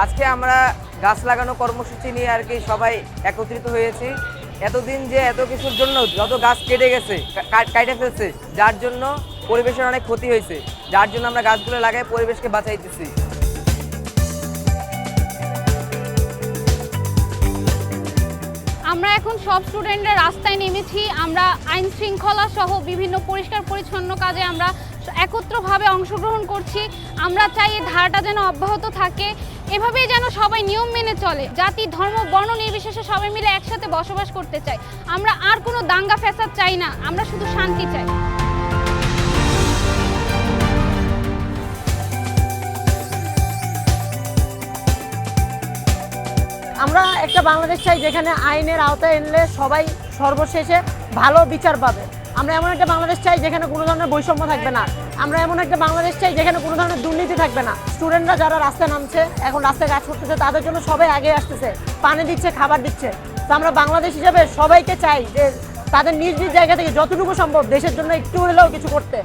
আজকে আমরা গাছ লাগানো কর্মসূচি নিয়ে আর কি সবাই একত্রিত হয়েছি। এতদিন যে এত কিছুর জন্য যত গাছ কেটে গেছে কাটে ফেলছে, যার জন্য পরিবেশের অনেক ক্ষতি হয়েছে, যার জন্য আমরা গাছগুলো লাগাই পরিবেশকে বাঁচাইতেছি। আমরা এখন সব স্টুডেন্টরা রাস্তায় নেমেছি। আমরা আইন শৃঙ্খলা সহ বিভিন্ন পরিষ্কার পরিচ্ছন্ন কাজে আমরা একত্রভাবে অংশগ্রহণ করছি। আমরা চাই এই ধারাটা যেন অব্যাহত থাকে। এভাবেই যেন সবাই নিয়ম মেনে চলে। জাতি, ধর্ম, বর্ণ নির্বিশেষে সবাই মিলে একসাথে বসবাস করতে চাই আমরা আর কোনো দাঙ্গা ফ্যাসাদ চাই না, আমরা শুধু শান্তি চাই। আমরা একটা বাংলাদেশ চাই যেখানে আইনের আওতায় এনলে সবাই সর্বশেষে ভালো বিচার পাবে। আমরা এমন একটা বাংলাদেশ চাই যেখানে কোনো ধরনের বৈষম্য থাকবে না। আমরা এমন একটা বাংলাদেশ চাই যেখানে কোনো ধরনের দুর্নীতি থাকবে না। স্টুডেন্টরা যারা রাস্তায় নামছে, এখন রাস্তায় কাজ করতেছে, তাদের জন্য সবাই আগে আসতেছে, পানি দিচ্ছে, খাবার দিচ্ছে। তো আমরা বাংলাদেশ হিসাবে সবাইকে চাই যে তাদের নিজ নিজ জায়গা থেকে যতটুকু সম্ভব দেশের জন্য একটু হলেও কিছু করতে।